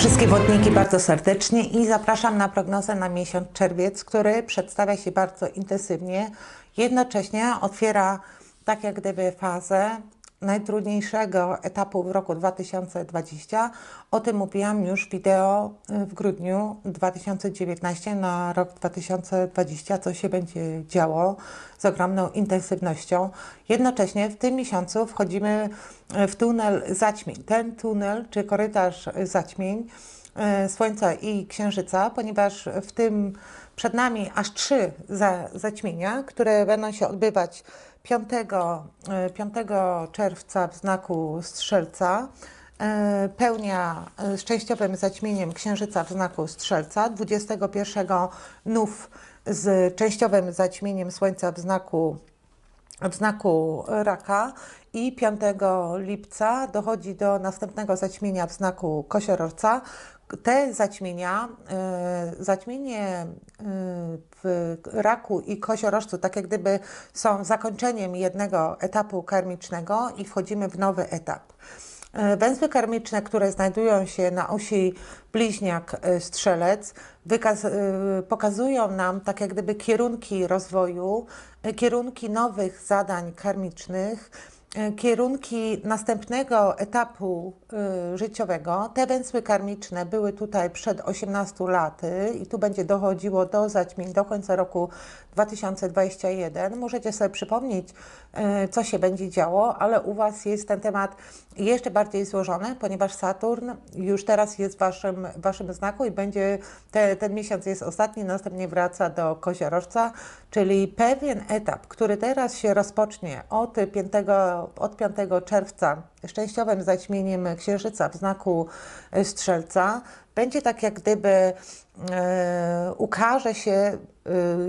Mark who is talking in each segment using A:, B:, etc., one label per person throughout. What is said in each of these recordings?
A: wszystkie wodniki bardzo serdecznie i zapraszam na prognozę na miesiąc czerwiec, który przedstawia się bardzo intensywnie. Jednocześnie otwiera tak jak gdyby fazę najtrudniejszego etapu w roku 2020. O tym mówiłam już wideo y, w grudniu 2019 na rok 2020, co się będzie działo z ogromną intensywnością. Jednocześnie w tym miesiącu wchodzimy y, w tunel zaćmień. Ten tunel, czy korytarz y, zaćmień, e, Słońca i Księżyca, ponieważ w tym przed nami aż trzy za, zaćmienia, które będą się odbywać 5, e, 5 czerwca w znaku Strzelca. e, Pełnia e, z częściowym zaćmieniem Księżyca w znaku Strzelca, 21 nów z częściowym zaćmieniem Słońca w znaku w znaku raka i 5 lipca dochodzi do następnego zaćmienia w znaku kosiorowca. Te zaćmienia, e, zaćmienie e, w raku i kosiorożcu, tak jak gdyby są zakończeniem jednego etapu karmicznego i wchodzimy w nowy etap. E, Węzły karmiczne, które znajdują się na osi bliźniak-strzelec, pokazują nam tak jak gdyby kierunki rozwoju, kierunki nowych zadań karmicznych, kierunki następnego etapu e, życiowego. Te węzły karmiczne były tutaj przed 18 laty i tu będzie dochodziło do zaćmień do końca roku 2021. Możecie sobie przypomnieć, e, co się będzie działo, ale u Was jest ten temat jeszcze bardziej złożony, ponieważ Saturn już teraz jest w Waszym, waszym znaku i będzie, te, ten miesiąc jest ostatni, następnie wraca do koziorożca, czyli pewien etap, który teraz się rozpocznie od 5, od 5 czerwca szczęściowym zaćmieniem Księżyca w znaku Strzelca, będzie tak jak gdyby ukaże się, e,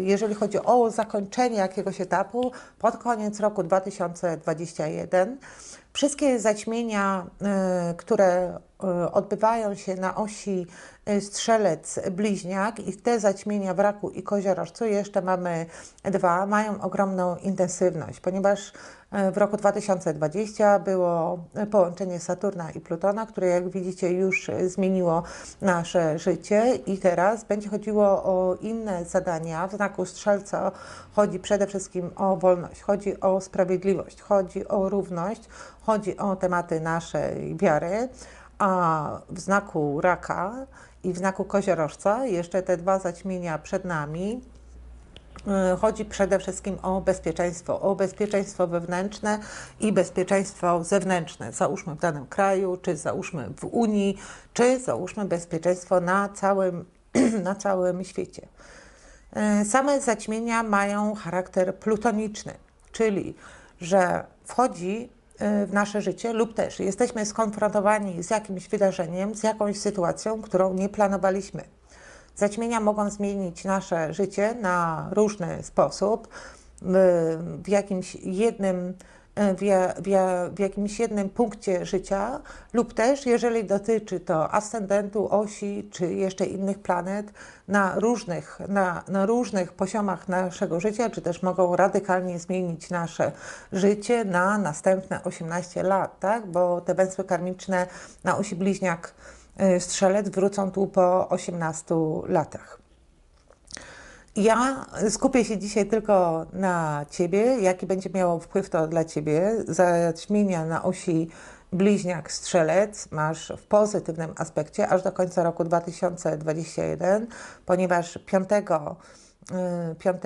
A: jeżeli chodzi o zakończenie jakiegoś etapu, pod koniec roku 2021. Wszystkie zaćmienia, e, które e, odbywają się na osi e, strzelec-bliźniak i te zaćmienia w raku i koziorożcu, jeszcze mamy dwa, mają ogromną intensywność, ponieważ e, w roku 2020 było połączenie Saturna i Plutona, które jak widzicie już zmieniło nasze życie i teraz będzie chodziło o inne zadania. W znaku strzelca chodzi przede wszystkim o wolność, chodzi o sprawiedliwość, chodzi o równość, chodzi o tematy naszej wiary, a w znaku raka i w znaku koziorożca jeszcze te dwa zaćmienia przed nami. Y, Chodzi przede wszystkim o bezpieczeństwo, o bezpieczeństwo wewnętrzne i bezpieczeństwo zewnętrzne. Załóżmy w danym kraju, czy załóżmy w Unii, czy załóżmy bezpieczeństwo na całym, na całym świecie. Y, Same zaćmienia mają charakter plutoniczny, czyli że wchodzi w nasze życie lub też jesteśmy skonfrontowani z jakimś wydarzeniem, z jakąś sytuacją, którą nie planowaliśmy. Zaćmienia mogą zmienić nasze życie na różny sposób. W- jakimś jednym, e, w, ja- w, ja- w jakimś jednym punkcie życia, lub też, jeżeli dotyczy to ascendentu, osi czy jeszcze innych planet, na różnych, na, na różnych poziomach naszego życia, czy też mogą radykalnie zmienić nasze życie na następne 18 lat, tak? bo te węzły karmiczne na osi bliźniak y, strzelec wrócą tu po 18 latach. Ja skupię się dzisiaj tylko na Ciebie, jaki będzie miało wpływ to dla Ciebie. Zaćmienia na osi bliźniak-strzelec masz w pozytywnym aspekcie aż do końca roku 2021, ponieważ 5 y, 5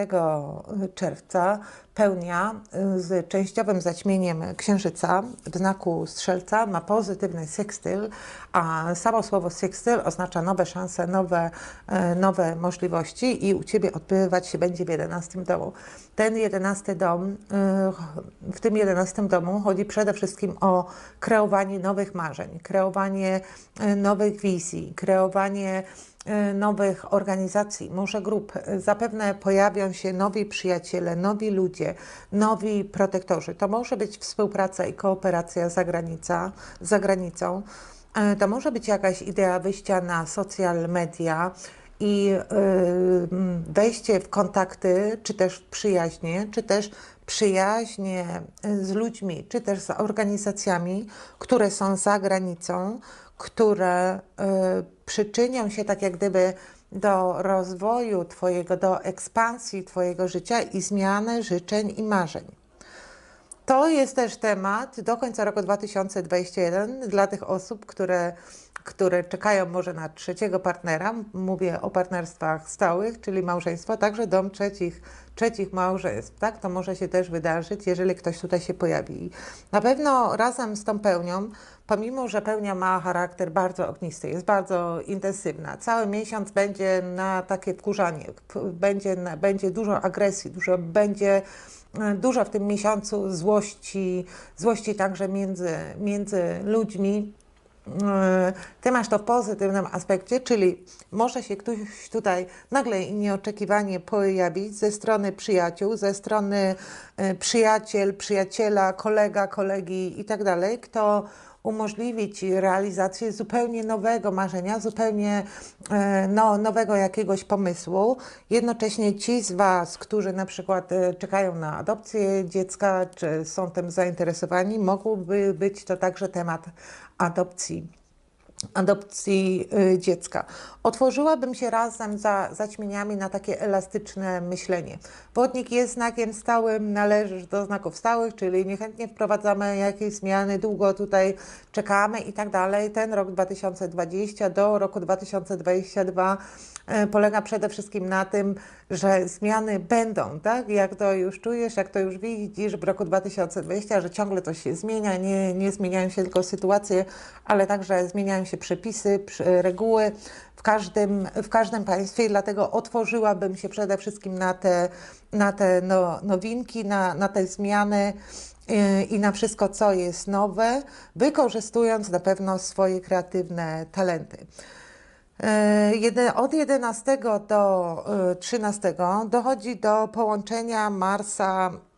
A: czerwca pełnia y, z częściowym zaćmieniem Księżyca w znaku Strzelca ma pozytywny sekstyl, a samo słowo sekstyl oznacza nowe szanse, nowe, e, nowe możliwości i u Ciebie odbywać się będzie w 11 domu. Ten 11 dom, y, w tym 11 domu chodzi przede wszystkim o kreowanie nowych marzeń, kreowanie e, nowych wizji, kreowanie nowych organizacji, może grup. Zapewne pojawią się nowi przyjaciele, nowi ludzie, nowi protektorzy. To może być współpraca i kooperacja za, granica, za granicą. E, To może być jakaś idea wyjścia na social media i y, wejście w kontakty, czy też w przyjaźnie, czy też przyjaźnie z ludźmi, czy też z organizacjami, które są za granicą, które y, przyczynią się tak jak gdyby do rozwoju Twojego, do ekspansji Twojego życia i zmiany życzeń i marzeń. To jest też temat do końca roku 2021 dla tych osób, które, które czekają może na trzeciego partnera. Mówię o partnerstwach stałych, czyli małżeństwo, także dom trzecich, trzecich małżeństw. Tak? To może się też wydarzyć, jeżeli ktoś tutaj się pojawi. Na pewno razem z tą pełnią, pomimo że pełnia ma charakter bardzo ognisty, jest bardzo intensywna, cały miesiąc będzie na takie wkurzanie, będzie, będzie dużo agresji, dużo będzie dużo w tym miesiącu złości, złości także między, między ludźmi. E, ty masz to w pozytywnym aspekcie, czyli może się ktoś tutaj nagle i nieoczekiwanie pojawić ze strony przyjaciół, ze strony e, przyjaciel, przyjaciela, kolega, kolegi i tak dalej, kto umożliwić realizację zupełnie nowego marzenia, zupełnie e, no, nowego jakiegoś pomysłu. Jednocześnie ci z Was, którzy na przykład e, czekają na adopcję dziecka, czy są tym zainteresowani, mogłoby być to także temat adopcji adopcji y, dziecka. Otworzyłabym się razem za zaćmieniami na takie elastyczne myślenie. Wodnik jest znakiem stałym, należysz do znaków stałych, czyli niechętnie wprowadzamy jakieś zmiany, długo tutaj czekamy i tak dalej. Ten rok 2020 do roku 2022 y, polega przede wszystkim na tym, że zmiany będą, tak? Jak to już czujesz, jak to już widzisz w roku 2020, że ciągle to się zmienia, nie, nie zmieniają się tylko sytuacje, ale także zmieniają się przepisy, reguły w każdym, w każdym państwie dlatego otworzyłabym się przede wszystkim na te, na te no, nowinki, na, na te zmiany y, i na wszystko, co jest nowe, wykorzystując na pewno swoje kreatywne talenty. E, od 11 do 13 e, dochodzi do połączenia Marsa e,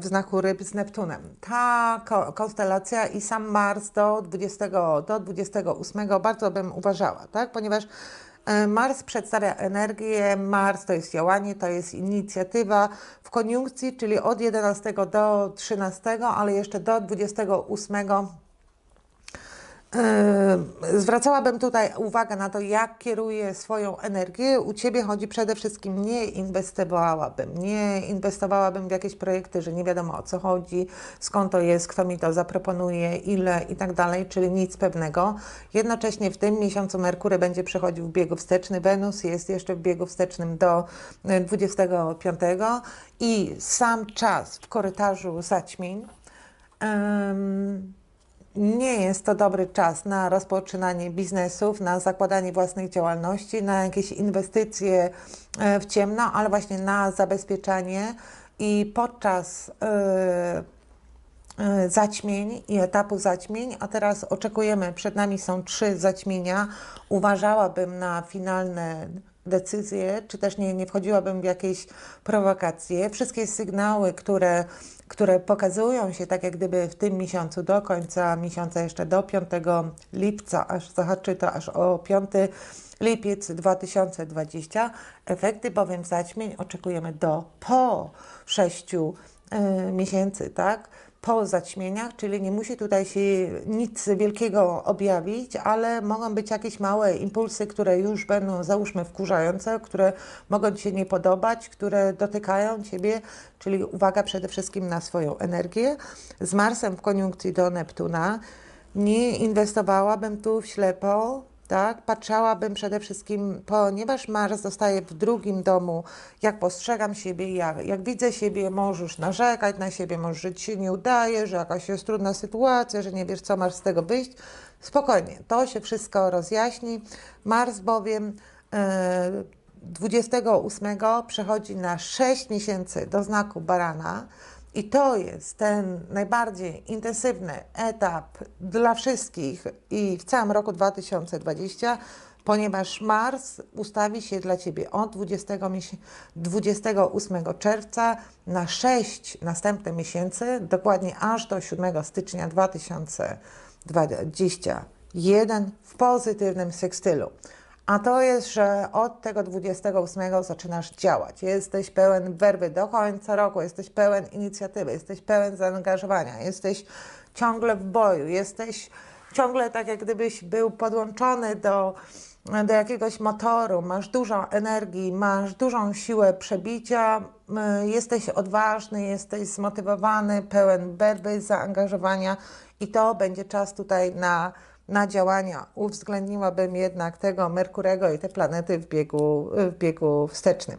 A: w znaku ryb z Neptunem. Ta konstelacja i sam Mars do 20, do 28 bardzo bym uważała, tak? ponieważ Mars przedstawia energię, Mars to jest działanie, to jest inicjatywa w koniunkcji, czyli od 11 do 13, ale jeszcze do 28 Yy, zwracałabym tutaj uwagę na to, jak kieruję swoją energię. U Ciebie chodzi przede wszystkim, nie inwestowałabym, nie inwestowałabym w jakieś projekty, że nie wiadomo o co chodzi, skąd to jest, kto mi to zaproponuje, ile i tak dalej, czyli nic pewnego. Jednocześnie w tym miesiącu Merkury będzie przechodził w biegu wsteczny, Wenus jest jeszcze w biegu wstecznym do 25 i sam czas w korytarzu zaćmień. Um, nie jest to dobry czas na rozpoczynanie biznesów, na zakładanie własnych działalności, na jakieś inwestycje e, w ciemno, ale właśnie na zabezpieczanie i podczas yy, yy, zaćmień i etapu zaćmień, a teraz oczekujemy, przed nami są trzy zaćmienia, uważałabym na finalne decyzje, czy też nie, nie wchodziłabym w jakieś prowokacje. Wszystkie sygnały, które które pokazują się tak jak gdyby w tym miesiącu do końca miesiąca, jeszcze do 5 lipca, aż zahaczy to aż o 5 lipiec 2020. Efekty bowiem zaćmień oczekujemy do po 6 y, miesięcy, tak? Po zaćmieniach, czyli nie musi tutaj się nic wielkiego objawić, ale mogą być jakieś małe impulsy, które już będą, załóżmy, wkurzające, które mogą Ci się nie podobać, które dotykają Ciebie, czyli uwaga przede wszystkim na swoją energię. Z Marsem w koniunkcji do Neptuna nie inwestowałabym tu w ślepo, tak? Patrzałabym przede wszystkim, ponieważ Mars zostaje w drugim domu, jak postrzegam siebie, jak, jak widzę siebie, możesz narzekać na siebie, może, że ci się nie udaje, że jakaś jest trudna sytuacja, że nie wiesz, co masz z tego wyjść. Spokojnie, to się wszystko rozjaśni. Mars bowiem e, 28 przechodzi na 6 miesięcy do znaku barana, i to jest ten najbardziej intensywny etap dla wszystkich i w całym roku 2020, ponieważ Mars ustawi się dla Ciebie od 20, 28 czerwca na 6 następnych miesięcy, dokładnie aż do 7 stycznia 2021 w pozytywnym sekstylu. A to jest, że od tego 28 zaczynasz działać. Jesteś pełen werby do końca roku, jesteś pełen inicjatywy, jesteś pełen zaangażowania, jesteś ciągle w boju, jesteś ciągle tak, jak gdybyś był podłączony do, do jakiegoś motoru, masz dużo energii, masz dużą siłę przebicia, y, jesteś odważny, jesteś zmotywowany, pełen werby, zaangażowania i to będzie czas tutaj na na działania. Uwzględniłabym jednak tego Merkurego i te planety w biegu, w biegu wstecznym.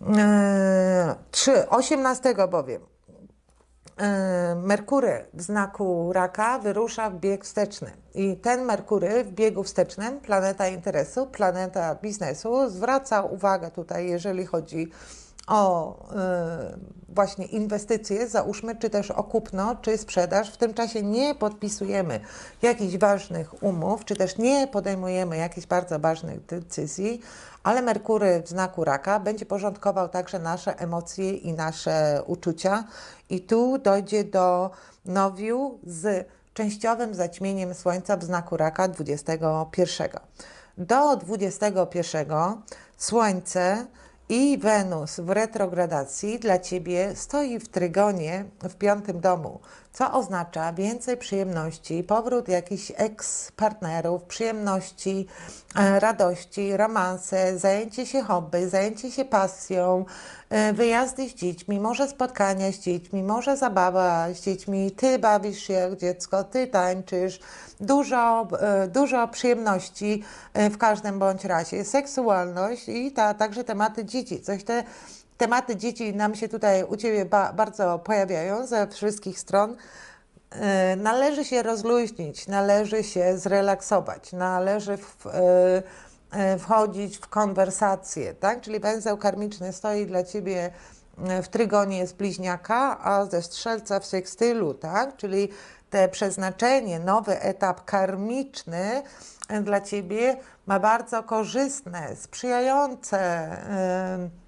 A: Eee, 3. 18 bowiem eee, Merkury w znaku raka wyrusza w bieg wsteczny. I ten Merkury w biegu wstecznym, planeta interesu, planeta biznesu, zwraca uwagę tutaj, jeżeli chodzi o y, właśnie inwestycje, załóżmy, czy też o kupno, czy sprzedaż. W tym czasie nie podpisujemy jakichś ważnych umów, czy też nie podejmujemy jakichś bardzo ważnych decyzji, ale Merkury w znaku raka będzie porządkował także nasze emocje i nasze uczucia. I tu dojdzie do nowiu z częściowym zaćmieniem Słońca w znaku raka 21. Do 21 Słońce i Wenus w retrogradacji dla Ciebie stoi w trygonie w piątym domu, co oznacza więcej przyjemności, powrót jakichś eks-partnerów, przyjemności, e, radości, romanse, zajęcie się hobby, zajęcie się pasją, e, wyjazdy z dziećmi, może spotkania z dziećmi, może zabawa z dziećmi, Ty bawisz się jak dziecko, Ty tańczysz, dużo, e, dużo przyjemności w każdym bądź razie, seksualność i ta, także tematy dzieci, coś te tematy dzieci nam się tutaj u Ciebie ba bardzo pojawiają ze wszystkich stron. Yy, należy się rozluźnić, należy się zrelaksować, należy w, yy, wchodzić w konwersację, tak? Czyli węzeł karmiczny stoi dla Ciebie w trygonie z bliźniaka, a ze strzelca w sekstylu, tak? Czyli te przeznaczenie, nowy etap karmiczny dla Ciebie ma bardzo korzystne, sprzyjające yy,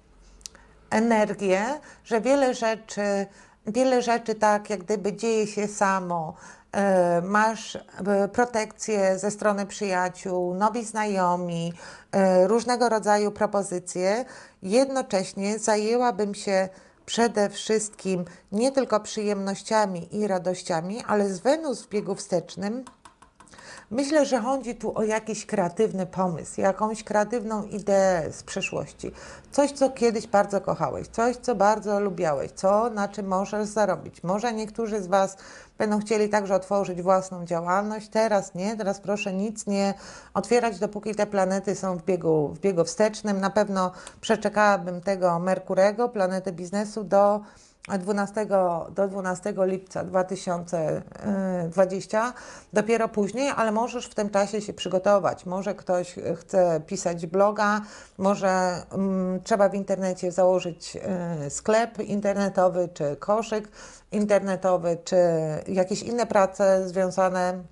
A: energię, że wiele rzeczy, wiele rzeczy tak jak gdyby dzieje się samo. E, masz e, protekcję ze strony przyjaciół, nowi znajomi, e, różnego rodzaju propozycje. Jednocześnie zajęłabym się przede wszystkim nie tylko przyjemnościami i radościami, ale z Wenus w biegu wstecznym Myślę, że chodzi tu o jakiś kreatywny pomysł, jakąś kreatywną ideę z przeszłości. Coś, co kiedyś bardzo kochałeś, coś, co bardzo lubiałeś, co, na czym możesz zarobić. Może niektórzy z Was będą chcieli także otworzyć własną działalność. Teraz nie, teraz proszę nic nie otwierać, dopóki te planety są w biegu, w biegu wstecznym. Na pewno przeczekałabym tego Merkurego, planety biznesu, do 12 do 12 lipca 2020, dopiero później, ale możesz w tym czasie się przygotować. Może ktoś chce pisać bloga, może um, trzeba w internecie założyć y, sklep internetowy, czy koszyk internetowy, czy jakieś inne prace związane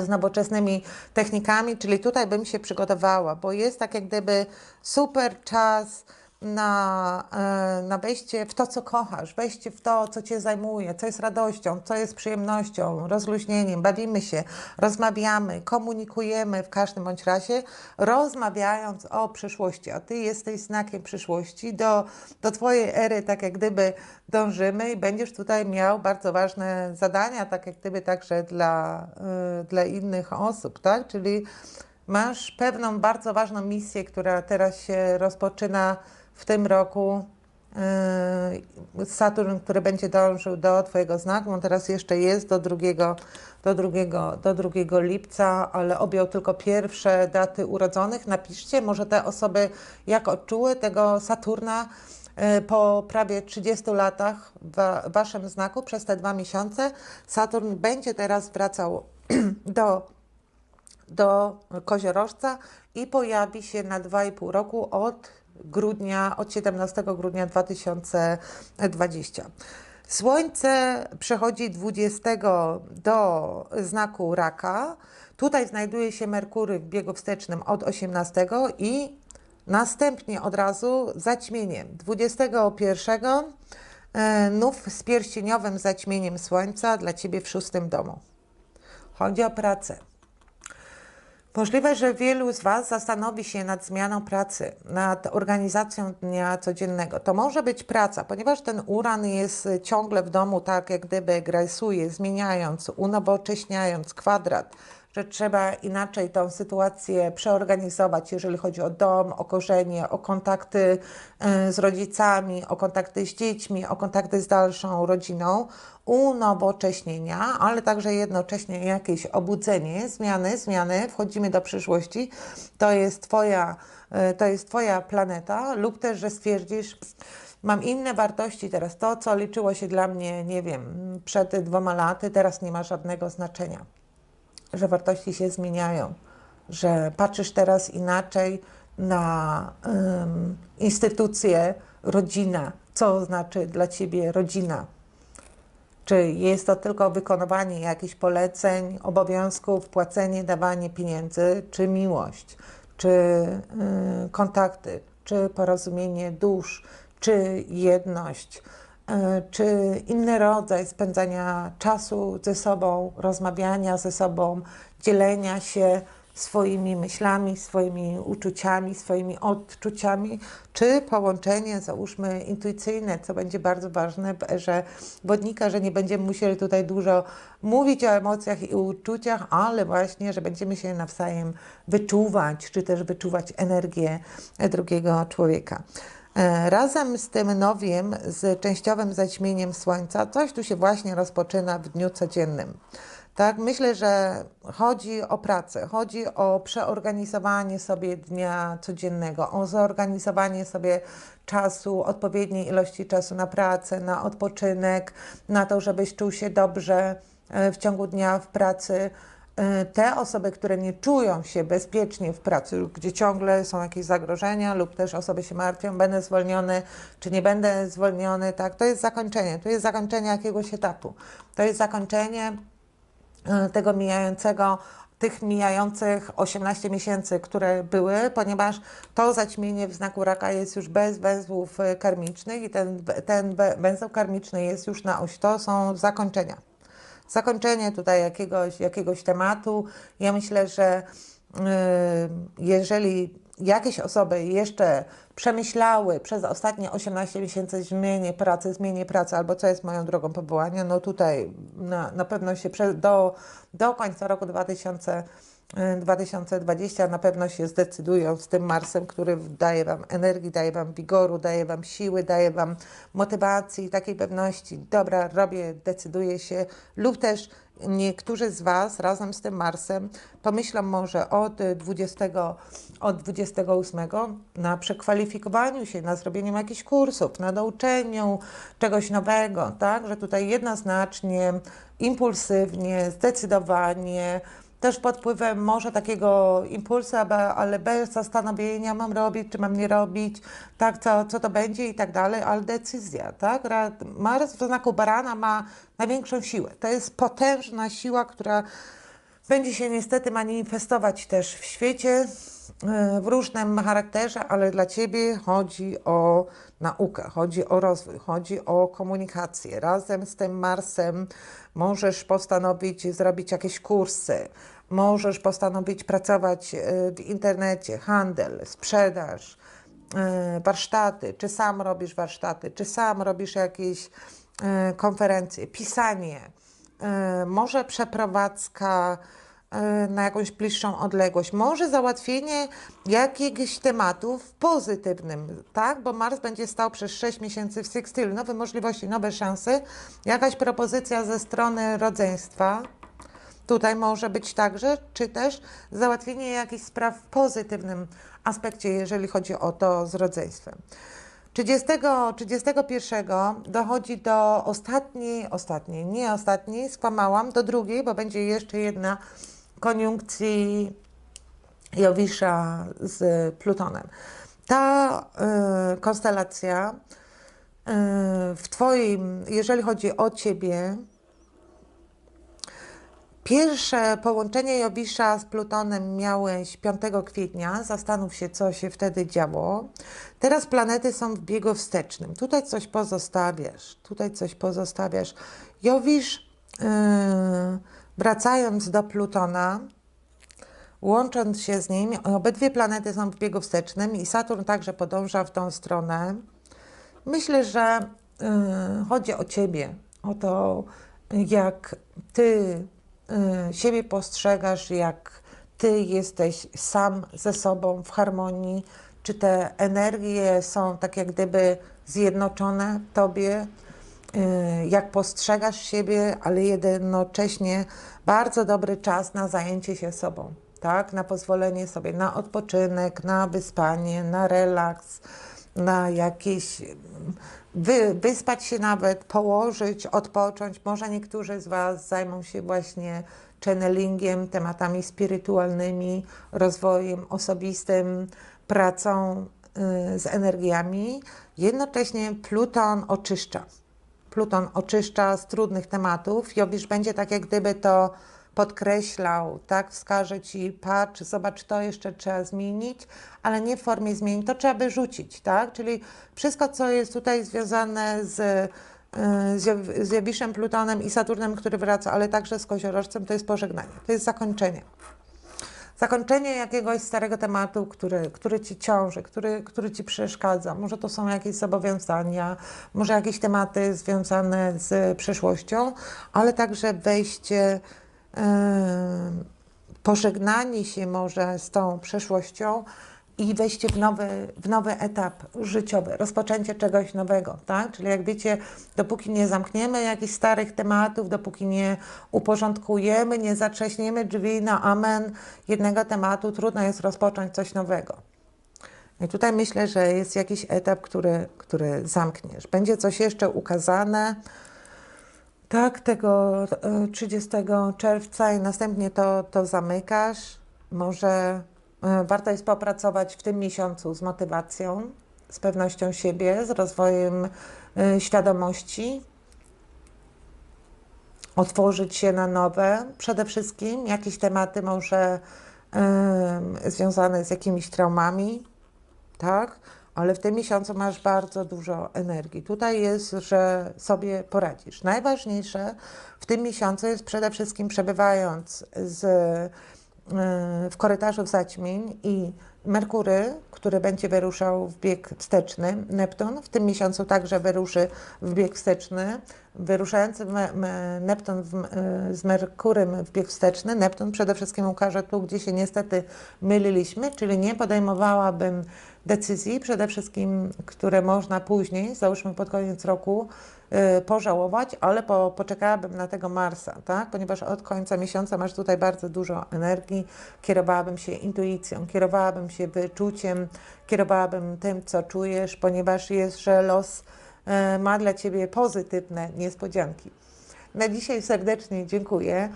A: z nowoczesnymi technikami, czyli tutaj bym się przygotowała, bo jest tak jak gdyby super czas na, e, na wejście w to, co kochasz, wejście w to, co Cię zajmuje, co jest radością, co jest przyjemnością, rozluźnieniem, bawimy się, rozmawiamy, komunikujemy w każdym bądź razie, rozmawiając o przyszłości, a Ty jesteś znakiem przyszłości, do, do Twojej ery tak jak gdyby dążymy i będziesz tutaj miał bardzo ważne zadania, tak jak gdyby także dla, y, dla innych osób, tak? Czyli masz pewną bardzo ważną misję, która teraz się rozpoczyna w tym roku yy, Saturn, który będzie dążył do Twojego znaku, on teraz jeszcze jest do drugiego, do drugiego, do drugiego lipca, ale objął tylko pierwsze daty urodzonych. Napiszcie, może te osoby jak odczuły tego Saturna yy, po prawie 30 latach w Waszym znaku przez te dwa miesiące. Saturn będzie teraz wracał do, do koziorożca i pojawi się na 2,5 roku od grudnia, od 17 grudnia 2020. Słońce przechodzi 20 do znaku raka. Tutaj znajduje się Merkury w biegu wstecznym od 18 i następnie od razu zaćmienie 21 e, nów z pierścieniowym zaćmieniem Słońca dla Ciebie w szóstym domu. Chodzi o pracę. Możliwe, że wielu z Was zastanowi się nad zmianą pracy, nad organizacją dnia codziennego. To może być praca, ponieważ ten uran jest ciągle w domu, tak jak gdyby gresuje, zmieniając, unowocześniając kwadrat, że trzeba inaczej tą sytuację przeorganizować, jeżeli chodzi o dom, o korzenie, o kontakty e, z rodzicami, o kontakty z dziećmi, o kontakty z dalszą rodziną, unowocześnienia, ale także jednocześnie jakieś obudzenie, zmiany, zmiany, wchodzimy do przyszłości. To jest Twoja, e, to jest twoja planeta, lub też, że stwierdzisz, mam inne wartości teraz. To, co liczyło się dla mnie, nie wiem, przed dwoma laty, teraz nie ma żadnego znaczenia że wartości się zmieniają, że patrzysz teraz inaczej na um, instytucję, rodzina, co znaczy dla ciebie rodzina. Czy jest to tylko wykonywanie jakichś poleceń, obowiązków, płacenie, dawanie pieniędzy, czy miłość, czy y, kontakty, czy porozumienie dusz, czy jedność czy inny rodzaj spędzania czasu ze sobą, rozmawiania ze sobą, dzielenia się swoimi myślami, swoimi uczuciami, swoimi odczuciami, czy połączenie, załóżmy, intuicyjne, co będzie bardzo ważne w erze wodnika, że nie będziemy musieli tutaj dużo mówić o emocjach i uczuciach, ale właśnie, że będziemy się nawzajem wyczuwać, czy też wyczuwać energię drugiego człowieka. E, razem z tym nowiem, z częściowym zaćmieniem słońca, coś tu się właśnie rozpoczyna w dniu codziennym. Tak, myślę, że chodzi o pracę, chodzi o przeorganizowanie sobie dnia codziennego, o zorganizowanie sobie czasu, odpowiedniej ilości czasu na pracę, na odpoczynek, na to, żebyś czuł się dobrze e, w ciągu dnia w pracy te osoby, które nie czują się bezpiecznie w pracy, gdzie ciągle są jakieś zagrożenia lub też osoby się martwią, będę zwolniony, czy nie będę zwolniony, tak, to jest zakończenie, to jest zakończenie jakiegoś etapu. To jest zakończenie e, tego mijającego tych mijających 18 miesięcy, które były, ponieważ to zaćmienie w znaku raka jest już bez węzłów e, karmicznych i ten, ten węzeł karmiczny jest już na oś. To są zakończenia zakończenie tutaj jakiegoś, jakiegoś tematu. Ja myślę, że y, jeżeli jakieś osoby jeszcze przemyślały przez ostatnie 18 miesięcy zmienię pracy, zmienię pracę, albo co jest moją drogą powołania, no tutaj na, na pewno się do, do końca roku 2000 2020 na pewno się zdecydują z tym Marsem, który daje Wam energii, daje Wam wigoru, daje Wam siły, daje Wam motywacji, takiej pewności, dobra, robię, decyduję się, lub też niektórzy z Was razem z tym Marsem pomyślą może od 20, od 28 na przekwalifikowaniu się, na zrobieniu jakichś kursów, na nauczeniu czegoś nowego, tak, że tutaj jednoznacznie, impulsywnie, zdecydowanie, też pod wpływem może takiego impulsu, ale bez zastanowienia mam robić, czy mam nie robić, tak, co, co to będzie i tak dalej, ale decyzja, tak? Mars w znaku barana ma największą siłę. To jest potężna siła, która będzie się niestety manifestować też w świecie e, w różnym charakterze, ale dla Ciebie chodzi o naukę, chodzi o rozwój, chodzi o komunikację. Razem z tym Marsem możesz postanowić zrobić jakieś kursy, możesz postanowić pracować e, w internecie, handel, sprzedaż, e, warsztaty, czy sam robisz warsztaty, czy sam robisz jakieś konferencje, pisanie, może przeprowadzka E, na jakąś bliższą odległość. Może załatwienie jakiegoś tematu w pozytywnym, tak? Bo Mars będzie stał przez 6 miesięcy w sextylu. Nowe możliwości, nowe szanse. Jakaś propozycja ze strony rodzeństwa. Tutaj może być także, czy też załatwienie jakichś spraw w pozytywnym aspekcie, jeżeli chodzi o to z rodzeństwem. 30, 31 dochodzi do ostatniej, ostatniej, nie ostatniej, skłamałam, do drugiej, bo będzie jeszcze jedna koniunkcji Jowisza z Plutonem. Ta y, konstelacja y, w Twoim, jeżeli chodzi o Ciebie, Pierwsze połączenie Jowisza z Plutonem miałeś 5 kwietnia. Zastanów się, co się wtedy działo. Teraz planety są w biegu wstecznym. Tutaj coś pozostawiasz. Tutaj coś pozostawiasz. Jowisz yy, wracając do Plutona, łącząc się z nim, obydwie planety są w biegu wstecznym i Saturn także podąża w tą stronę. Myślę, że y, chodzi o Ciebie, o to, jak Ty siebie postrzegasz, jak Ty jesteś sam ze sobą w harmonii, czy te energie są tak jak gdyby zjednoczone w Tobie, y, jak postrzegasz siebie, ale jednocześnie bardzo dobry czas na zajęcie się sobą, tak? Na pozwolenie sobie na odpoczynek, na wyspanie, na relaks, na jakieś wy, wyspać się nawet, położyć, odpocząć. Może niektórzy z Was zajmą się właśnie channelingiem, tematami spirytualnymi, rozwojem osobistym, pracą y, z energiami. Jednocześnie Pluton oczyszcza. Pluton oczyszcza z trudnych tematów. Jowisz będzie tak, jak gdyby to podkreślał, tak, wskaże Ci, patrz, zobacz, to jeszcze trzeba zmienić, ale nie w formie zmienić, to trzeba wyrzucić, tak, czyli wszystko, co jest tutaj związane z y, z Jowiszem, Plutonem i Saturnem, który wraca, ale także z Koziorożcem, to jest pożegnanie, to jest zakończenie. Zakończenie jakiegoś starego tematu, który, który ci ciąży, który, który ci przeszkadza. Może to są jakieś zobowiązania, może jakieś tematy związane z przeszłością, ale także wejście, pożegnanie się może z tą przeszłością i wejście w nowy, w nowy etap życiowy, rozpoczęcie czegoś nowego, tak? Czyli jak wiecie, dopóki nie zamkniemy jakichś starych tematów, dopóki nie uporządkujemy, nie zatrzaśniemy drzwi na amen jednego tematu, trudno jest rozpocząć coś nowego. I tutaj myślę, że jest jakiś etap, który, który zamkniesz. Będzie coś jeszcze ukazane, tak, tego 30 czerwca i następnie to, to zamykasz. Może E, warto jest popracować w tym miesiącu z motywacją, z pewnością siebie, z rozwojem e, świadomości, otworzyć się na nowe. Przede wszystkim jakieś tematy może y, związane z jakimiś traumami, tak? Ale w tym miesiącu masz bardzo dużo energii. Tutaj jest, że sobie poradzisz. Najważniejsze w tym miesiącu jest przede wszystkim przebywając z w korytarzu zaćmień i Merkury, który będzie wyruszał w bieg wsteczny, Neptun w tym miesiącu także wyruszy w bieg wsteczny. Wyruszający Neptun w, z Merkurym w bieg wsteczny, Neptun przede wszystkim ukaże tu, gdzie się niestety myliliśmy, czyli nie podejmowałabym decyzji, przede wszystkim, które można później, załóżmy pod koniec roku, pożałować, ale po, poczekałabym na tego Marsa, tak? ponieważ od końca miesiąca masz tutaj bardzo dużo energii, kierowałabym się intuicją, kierowałabym się wyczuciem, kierowałabym tym, co czujesz, ponieważ jest, że los y, ma dla Ciebie pozytywne niespodzianki. Na dzisiaj serdecznie dziękuję.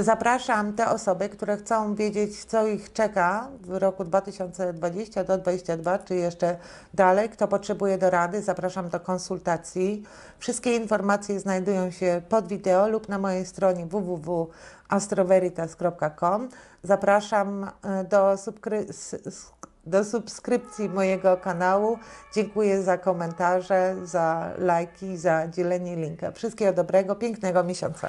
A: Zapraszam te osoby, które chcą wiedzieć, co ich czeka w roku 2020 do 2022, czy jeszcze dalej. Kto potrzebuje do rady, zapraszam do konsultacji. Wszystkie informacje znajdują się pod wideo lub na mojej stronie www.astroveritas.com. Zapraszam e, do, do subskrypcji mojego kanału. Dziękuję za komentarze, za lajki, za dzielenie linka. Wszystkiego dobrego, pięknego miesiąca.